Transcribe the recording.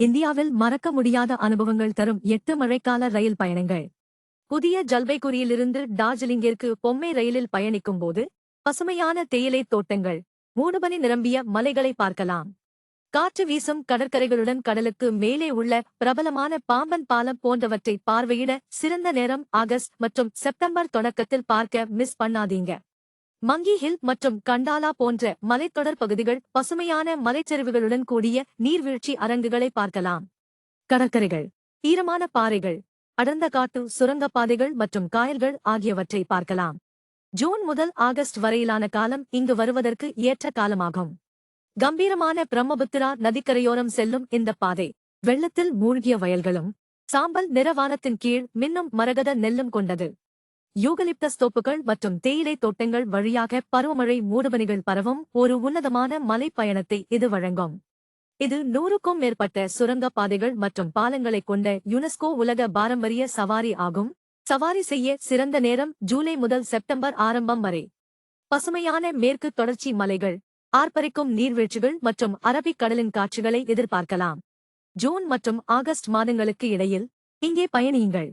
இந்தியாவில் மறக்க முடியாத அனுபவங்கள் தரும் எட்டு மழைக்கால ரயில் பயணங்கள். புதிய ஜல்பைகுரியிலிருந்து டார்ஜிலிங்கிற்கு பொம்மை ரயிலில் பயணிக்கும் போது பசுமையான தேயிலை தோட்டங்கள் மூடுபனி நிரம்பிய மலைகளை பார்க்கலாம். காற்று வீசும் கடற்கரைகளுடன் கடலுக்கு மேலே உள்ள பிரபலமான பாம்பன் பாலம் போன்றவற்றை பார்வையிட சிறந்த நேரம் ஆகஸ்ட் மற்றும் செப்டம்பர் தொடக்கத்தில் பார்க்க மிஸ் பண்ணாதீங்க. மங்கி ஹில் மற்றும் கண்டாலா போன்ற மலைத்தொடர் பகுதிகள் பசுமையான மலைச்சரிவுகளுடன் கூடிய நீர்வீழ்ச்சி அரங்குகளை பார்க்கலாம். கடற்கரைகள் ஈரமான பாறைகள் அடர்ந்த காட்டு சுரங்கப்பாதைகள் மற்றும் காயல்கள் ஆகியவற்றை பார்க்கலாம். ஜூன் முதல் ஆகஸ்ட் வரையிலான காலம் இங்கு வருவதற்கு ஏற்ற காலமாகும். கம்பீரமான பிரம்மபுத்திரா நதிக்கரையோரம் செல்லும் இந்த பாதை வெள்ளத்தில் மூழ்கிய வயல்களும் சாம்பல் நிறவானத்தின் கீழ் மின்னும் மரகத நெல்லும் கொண்டது. யூகலிப்டஸ் தோப்புகள் மற்றும் தேயிலை தோட்டங்கள் வழியாக பருவமழை மூடுபனிகள் பரவும் ஒரு உன்னதமான மலை பயணத்தை இது வழங்கும். இது நூறுக்கும் மேற்பட்ட சுரங்கப் பாதைகள் மற்றும் பாலங்களைக் கொண்ட யுனெஸ்கோ உலக பாரம்பரிய சவாரி ஆகும். சவாரி செய்ய சிறந்த நேரம் ஜூலை முதல் செப்டம்பர் ஆரம்பம் வரை. பசுமையான மேற்கு தொடர்ச்சி மலைகள் ஆர்ப்பரிக்கும் நீர்வீழ்ச்சிகள் மற்றும் அரபிக் கடலின் காட்சிகளை எதிர்பார்க்கலாம். ஜூன் மற்றும் ஆகஸ்ட் மாதங்களுக்கு இடையில் இங்கே பயணியுங்கள்.